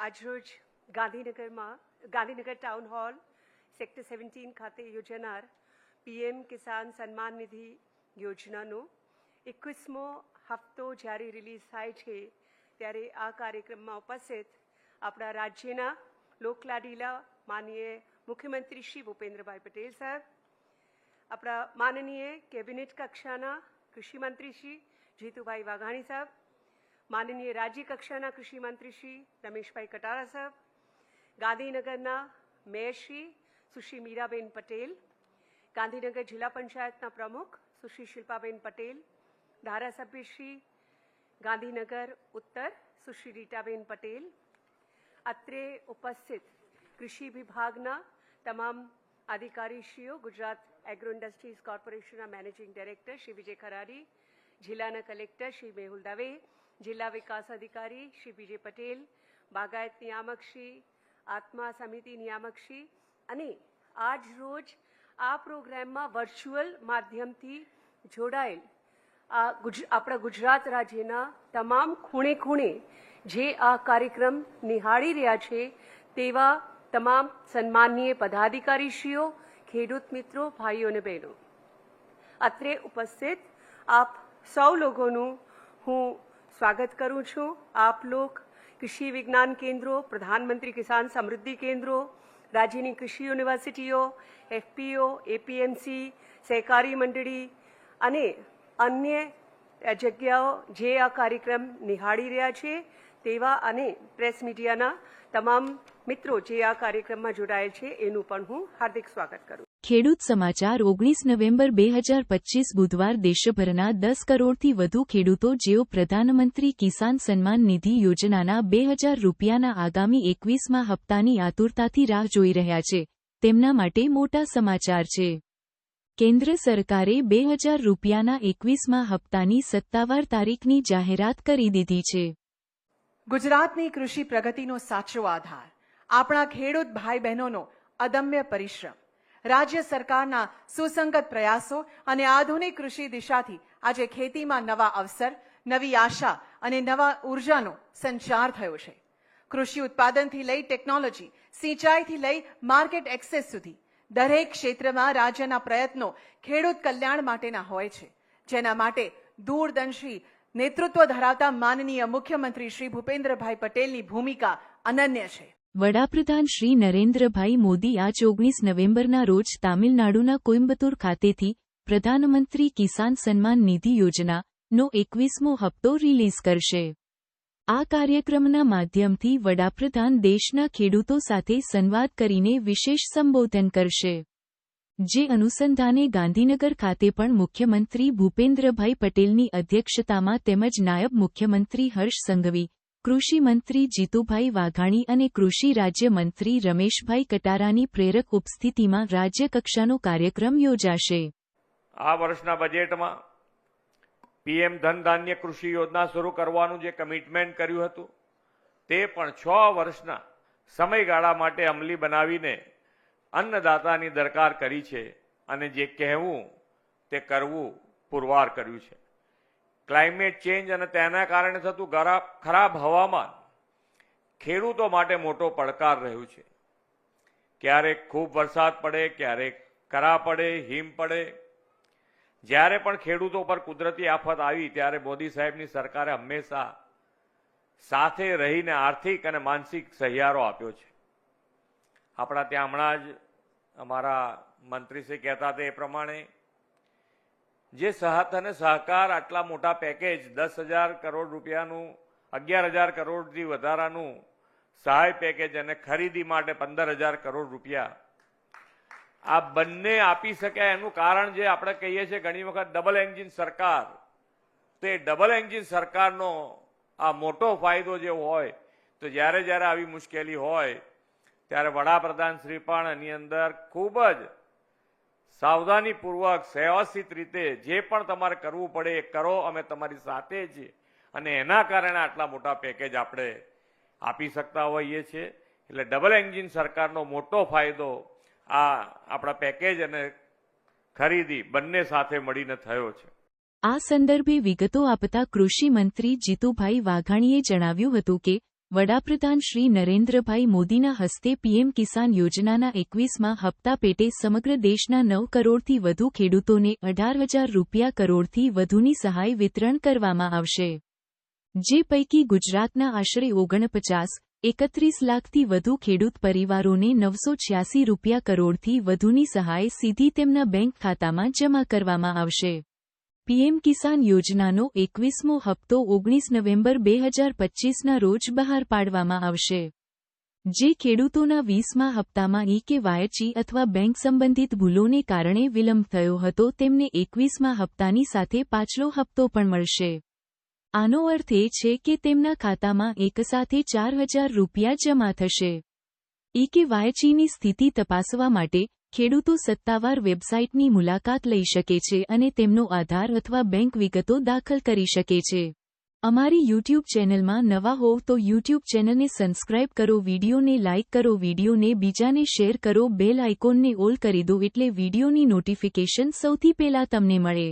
આજરોજ ગાંધીનગરમાં, Gandhinagar town hall sector seventeen ખાતે યોજાનાર પીએમ કિસાન સન્માન નિધિ યોજનાનો એકવીસમો હપ્તો જ્યારે રિલીઝ થાય છે, ત્યારે આ કાર્યક્રમમાં ઉપસ્થિત આપણા રાજ્યના લોકલાડીલા માનનીય મુખ્યમંત્રી શ્રી ભૂપેન્દ્રભાઈ પટેલ સાહેબ, આપણા માનનીય કેબિનેટ કક્ષાના કૃષિમંત્રી શ્રી જીતુભાઈ વાઘાણી સાહેબ માનનીય રાજ્ય કક્ષાના કૃષિ મંત્રી શ્રી રમેશભાઈ કટારા સાહેબ, ગાંધીનગરના મેયરશ્રી સુશ્રી મીરાબેન પટેલ, ગાંધીનગર જિલ્લા પંચાયતના પ્રમુખ સુશ્રી શિલ્પાબેન પટેલ ધારાસભ્યશ્રી ગાંધીનગર ઉત્તર સુશ્રી રીટાબેન પટેલ, અત્રે ઉપસ્થિત કૃષિ વિભાગના તમામ અધિકારીશ્રીઓ, ગુજરાત એગ્રો ઇન્ડસ્ટ્રીઝ કોર્પોરેશનના મેનેજિંગ ડાયરેક્ટર શ્રી વિજય ખરાડી, જિલ્લાના કલેક્ટર શ્રી મેહુલ દવે જિલ્લા વિકાસ અધિકારી શ્રી વિજય પટેલ, બાગાયત નિયામક શ્રી, આત્મા સમિતિ નિયામક શ્રી અને આજ રોજ આ પ્રોગ્રામમાં વર્ચ્યુઅલ માધ્યમથી જોડાયેલ આ આપણા ગુજરાત રાજ્યના તમામ ખૂણે ખૂણે જે આ કાર્યક્રમ નિહાળી રહ્યા છે તેવા તમામ સન્માનીય પદાધિકારીશ્રીઓ, ખેડૂત મિત્રો, ભાઈઓ અને બહેનો. અત્રે ઉપસ્થિત આપ સૌ લોકોનું હું સ્વાગત કરું છું આપ લોક કૃષિ વિજ્ઞાન કેન્દ્રો, પ્રધાનમંત્રી કિસાન સમૃદ્ધિ કેન્દ્રો, રાજ્યની કૃષિ યુનિવર્સિટીઓ, એફપીઓ, એપીએમસી, સહકારી મંડળી અને અન્ય જગ્યાઓ જે આ કાર્યક્રમ નિહાળી રહ્યા છે તેવા અને પ્રેસ મીડિયાના તમામ મિત્રો જે આ કાર્યક્રમમાં જોડાયેલ છે એનું પણ હું હાર્દિક સ્વાગત કરું. ખેડૂત સમાચાર ઓગણીસ નવેમ્બર બે હજાર પચીસ બુધવાર દેશભરના દસ કરોડથી વધુ ખેડૂતો જેઓ પ્રધાનમંત્રી કિસાન સન્માન નિધિ યોજનાના બે હજાર રૂપિયાના આગામી એકવીસમાં હપ્તાની આતુરતાથી રાહ જોઈ રહ્યા છે. તેમના માટે મોટા સમાચાર છે. કેન્દ્ર સરકારે બે હજાર રૂપિયાના એકવીસમાં હપ્તાની સત્તાવાર તારીખની જાહેરાત કરી દીધી છે. ગુજરાતની કૃષિ પ્રગતિનો સાચો આધાર. આપણા ખેડૂત ભાઈ બહેનોનો અદમ્ય પરિશ્રમ. રાજ્ય સરકારના સુસંગત પ્રયાસો અને આધુનિક કૃષિ દિશાથી આજે ખેતીમાં નવા અવસર, નવી આશા અને નવા ઉર્જાનો સંચાર થયો છે. કૃષિ ઉત્પાદનથી લઈ ટેકનોલોજી, સિંચાઈથી લઈ માર્કેટ એક્સેસ સુધી દરેક ક્ષેત્રમાં રાજ્યના પ્રયત્નો ખેડૂત કલ્યાણ માટેના હોય છે. જેના માટે દૂરદંશી નેતૃત્વ ધરાવતા માનનીય મુખ્યમંત્રી શ્રી ભૂપેન્દ્રભાઈ પટેલની ભૂમિકા અનન્ય છે. વડાપ્રધાન શ્રી નરેન્દ્રભાઈ મોદી આજ ઓગણીસ નવેમ્બરના રોજ તામિલનાડુના કોઇમ્બતુર ખાતેથી પ્રધાનમંત્રી કિસાન સન્માન નિધિ યોજના નો એકવીસમો હપ્તો રિલીઝ કરશે. આ કાર્યક્રમના માધ્યમથી વડાપ્રધાન દેશના ખેડૂતો સાથે સંવાદ કરીને વિશેષ સંબોધન કરશે. જે અનુસંધાને ગાંધીનગર ખાતે પણ મુખ્યમંત્રી ભૂપેન્દ્રભાઈ પટેલની અધ્યક્ષતામાં તેમજ નાયબ મુખ્યમંત્રી હર્ષ સંઘવી કૃષિ મંત્રી જીતુભાઈ વાઘાણી અને કૃષિ રાજ્ય મંત્રી રમેશભાઈ કટારાની પ્રેરક ઉપસ્થિતિમાં રાજ્ય કક્ષાનો કાર્યક્રમ યોજાશે. આ વર્ષના બજેટમાં પીએમ ધન ધાન્ય કૃષિ યોજના શરૂ કરવાનું જે કમિટમેન્ટ કર્યું હતું, તે પણ છ વર્ષના સમયગાળા માટે અમલી બનાવીને અન્નદાતાની દરકાર કરી છે અને જે કહેવું તે કરવું પુરવાર કર્યું છે. ક્લાઇમેટ ચેન્જ અને તેના કારણે થતું ખરાબ હવામાન ખેડૂતો માટે મોટો પડકાર રહ્યું છે. ક્યારેક ખૂબ વરસાદ પડે, ક્યારેક કરા પડે, હિમ પડે. જ્યારે પણ ખેડૂતો પર કુદરતી આફત આવી, ત્યારે મોદી સાહેબની સરકારે હંમેશા સાથે રહીને આર્થિક અને માનસિક સહિયારો આપ્યો છે. આપણા ત્યાં હમણાં જ અમારા મંત્રીશ્રી કહેતા હતા એ પ્રમાણે જે સહાત અને સહકાર આટલા મોટા પેકેજ દસ હજાર કરોડ રૂપિયાનું, અગિયાર હજાર કરોડથી વધારાનું સહાય પેકેજ અને ખરીદી માટે પંદર હજાર કરોડ રૂપિયા. આ બંને આપી શક્યા એનું કારણ જે આપણે કહીએ છીએ ઘણી વખત ડબલ એન્જિન સરકાર. તે ડબલ એન્જિન સરકારનો આ મોટો ફાયદો જે હોય, તો જ્યારે જ્યારે આવી મુશ્કેલી હોય, ત્યારે વડાપ્રધાન શ્રી પણ એની અંદર ખૂબ જ સાવધાનીપૂર્વક વ્યવસ્થિત રીતે જે પણ તમારે કરવું પડે એ કરો, અમે તમારી સાથે છીએ અને એના કારણે આટલા મોટા પેકેજ આપણે આપી શકતા હોઈએ છીએ. એટલે ડબલ એન્જિન સરકારનો મોટો ફાયદો આ આપણા પેકેજ અને ખરીદી બંને સાથે મળીને થયો છે. આ સંદર્ભે વિગતો આપતા કૃષિ મંત્રી જીતુભાઈ વાઘાણીએ જણાવ્યું હતું કે વડાપ્રધાન શ્રી નરેન્દ્રભાઈ મોદીના હસ્તે પીએમ કિસાન યોજનાના એકવીસમાં હપ્તા પેટે સમગ્ર દેશના નવ કરોડથી વધુ ખેડૂતોને અઢાર હજાર રૂપિયા કરોડથી વધુની સહાય વિતરણ કરવામાં આવશે. જે પૈકી ગુજરાતના આશરે ઓગણપચાસ, એકત્રીસ લાખથી વધુ ખેડૂત પરિવારોને નવસો છ્યાસી રૂપિયા કરોડથી વધુની સહાય સીધી તેમના બેંક ખાતામાં જમા કરવામાં આવશે. પીએમ કિસાન યોજનાનો એકવીસમો હપ્તો ઓગણીસ નવેમ્બર બે હજાર પચ્ચીસના રોજ બહાર પાડવામાં આવશે. જે ખેડૂતોના વીસમા હપ્તામાં ઈ કે વાયચી અથવા બેંક સંબંધિત ભૂલોને કારણે વિલંબ થયો હતો, તેમને એકવીસમા હપ્તાની સાથે પાછલો હપ્તો પણ મળશે. આનો અર્થ એ છે કે તેમના ખાતામાં એકસાથે ચાર હજાર રૂપિયા જમા થશે. ઈ કે વાયચીની સ્થિતિ તપાસવા માટે ખેડૂતો સત્તાવાર વેબસાઇટની મુલાકાત લઈ શકે છે અને તેમનો આધાર અથવા બેંક વિગતો દાખલ કરી શકે છે. અમારી યુટ્યુબ ચેનલમાં નવા હોવ તો યુટ્યુબ ચેનલને સબસ્ક્રાઇબ કરો, વિડીયોને લાઇક કરો, વિડીયોને બીજાને શેર કરો, બેલ આઇકોનને ઓલ કરી દો એટલે વિડીયોની નોટિફિકેશન સૌથી પહેલા તમને મળે.